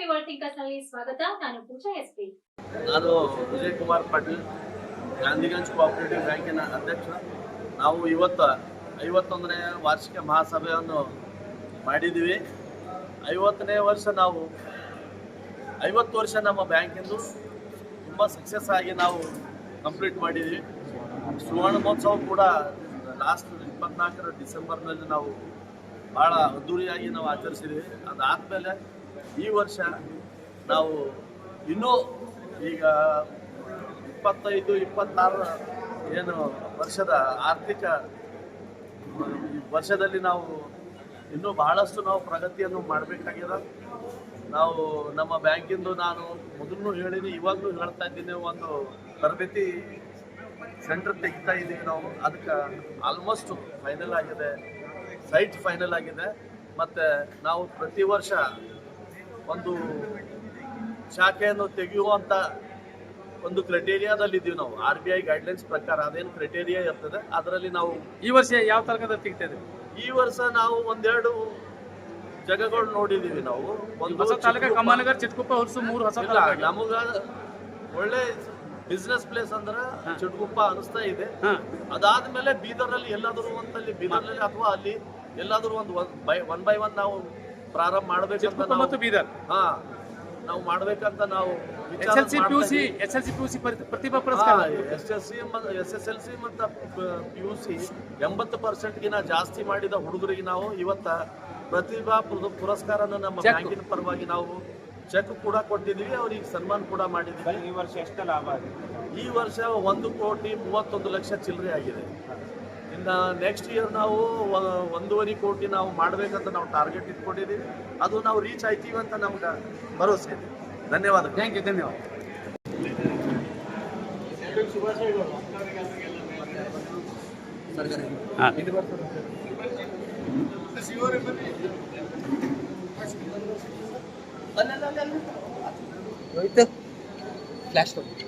ನಲ್ಲಿ ಸ್ವಾಗತ. ನಾನು ಪೂಜಾ ಎಸ್ಪಿ. ನಾನು ವಿಜಯ್ ಕುಮಾರ್ ಪಾಟೀಲ್, ಗಾಂಧಿಗಂಜ್ ಕೋಆಪರೇಟಿವ್ ಬ್ಯಾಂಕಿನ ಅಧ್ಯಕ್ಷ. ನಾವು ಇವತ್ತು ಐವತ್ತೊಂದನೇ ವಾರ್ಷಿಕ ಮಹಾಸಭೆಯನ್ನು ಮಾಡಿದ್ದೀವಿ. ಐವತ್ತನೇ ವರ್ಷ ನಾವು, ಐವತ್ತು ವರ್ಷ ನಮ್ಮ ಬ್ಯಾಂಕಿಂದು ತುಂಬ ಸಕ್ಸಸ್ ಆಗಿ ನಾವು ಕಂಪ್ಲೀಟ್ ಮಾಡಿದ್ವಿ ಸುವರ್ಣ ಮಹೋತ್ಸವ ಕೂಡ ಲಾಸ್ಟ್ ಇಪ್ಪತ್ನಾಲ್ಕರ ಡಿಸೆಂಬರ್ನಲ್ಲಿ ನಾವು ಭಾಳ ಅದ್ದೂರಿಯಾಗಿ ನಾವು ಆಚರಿಸಿದ್ವಿ ಅದಾದಮೇಲೆ ಈ ವರ್ಷ ನಾವು ಇನ್ನೂ ಈಗ ಇಪ್ಪತ್ತೈದು, ಇಪ್ಪತ್ತಾರು ಏನು ವರ್ಷದ ಆರ್ಥಿಕ ವರ್ಷದಲ್ಲಿ ನಾವು ಇನ್ನೂ ಬಹಳಷ್ಟು ನಾವು ಪ್ರಗತಿಯನ್ನು ಮಾಡಬೇಕಾಗಿದೆ ನಾವು ನಮ್ಮ ಬ್ಯಾಂಕಿಂದು ನಾನು ಮೊದಲು ಹೇಳಿನಿ, ಇವಾಗಲೂ ಹೇಳ್ತಾ ಇದ್ದೀನಿ, ಒಂದು ತರಬೇತಿ ಸೆಂಟರ್ ತೆಗಿತಾ ಇದ್ದೀವಿ ನಾವು. ಅದಕ್ಕೆ ಆಲ್ಮೋಸ್ಟ್ ಫೈನಲ್ ಆಗಿದೆ ಸೈಟ್ ಫೈನಲ್ ಆಗಿದೆ. ಮತ್ತು ನಾವು ಪ್ರತಿ ವರ್ಷ ಒಂದು ಶಾಖೆಯನ್ನು ತೆಗೆಯುವಂಥ ಒಂದು ಕ್ರೈಟೇರಿಯಾದಲ್ಲಿ ಇದ್ದೀವಿ ನಾವು. ಆರ್ ಬಿ ಐ ಗೈಡ್ಲೈನ್ಸ್ ಪ್ರಕಾರ ಅದೇನು ಕ್ರೈಟೇರಿಯಾ ಇರ್ತದೆ ಅದರಲ್ಲಿ ನಾವು ಈ ವರ್ಷ ಯಾವ ತರಗತಿ ತೆಗಿತಾ ಈ ವರ್ಷ ನಾವು ಒಂದೆರಡು ಜಾಗಗಳು ನೋಡಿದೀವಿ ನಾವು. ಒಂದು ಹೊಸ ತಾಲೂಕ ಹುರ್ಸು ಮೂರು ಹೊಸ ನಮಗ ಒಳ್ಳೆ ಬಿಸ್ನೆಸ್ ಪ್ಲೇಸ್ ಅಂದ್ರೆ ಚಿಟ್ಕುಪ್ಪ ಅನಿಸ್ತಾ ಇದೆ. ಅದಾದ್ಮೇಲೆ ಬೀದರಲ್ಲಿ ಎಲ್ಲಾದರೂ ಒಂದಲ್ಲಿ ಬೀದರ್ನಲ್ಲಿ ಅಥವಾ ಅಲ್ಲಿ ಎಲ್ಲಾದರೂ ಒಂದು ಬೈ ಒನ್ ಬೈ ಒನ್ ನಾವು ಪ್ರಾರಂಭ ಮಾಡಬೇಕು ಚಿತ್ಕುಪ್ಪ ಮತ್ತು ನಾವು ಬೀದರ್. ಹಾ ನಾವು ಮಾಡ್ಬೇಕಂತ ನಾವು S L C P U C S L C P U C ಪ್ರತಿಭಾ ಪುರಸ್ಕಾರ. S S C S S L C ಮತ್ತು ಪಿ ಯು ಸಿ ಎಂಬತ್ತು ಪರ್ಸೆಂಟ್ಗಿನ ಜಾಸ್ತಿ ಮಾಡಿದ ಹುಡುಗರಿಗೆ ನಾವು ಇವತ್ತ ಪ್ರತಿಭಾ ಪುರ- ಪುರಸ್ಕಾರನ ನಮ್ಮ. ಬ್ಯಾಂಕಿನ ಪರವಾಗಿ ನಾವು ಚೆಕ್ ಕೂಡ ಕೊಟ್ಟಿದ್ದೀವಿ. ಅವ್ರಿಗೆ ಸನ್ಮಾನ ಕೂಡ ಮಾಡಿದ್ದೀವಿ. ಈ ವರ್ಷ ಎಷ್ಟು ಲಾಭ ಆಗಿದೆ? ಈ ವರ್ಷ ಒಂದು ಕೋಟಿ ಮೂವತ್ತೊಂದು ಲಕ್ಷ ಚಿಲ್ಲರೆ ಆಗಿದೆ. ಇನ್ನು ನೆಕ್ಸ್ಟ್ ಇಯರ್ ನಾವು ಒಂದೂವರೆ ಕೋಟಿ ನಾವು ಮಾಡಬೇಕಂತ ನಾವು ಟಾರ್ಗೆಟ್ ಇಟ್ಕೊಂಡಿದ್ದೀವಿ ಅದು ನಾವು ರೀಚ್ ಆಯ್ತೀವಿ ಅಂತ ನಮ್ಗೆ ಭರವಸೆ ಇದೆ. ಧನ್ಯವಾದ ಥ್ಯಾಂಕ್ ಯು ಧನ್ಯವಾದ ಫ್ಲಾಶ್ ಸಹಕಾರ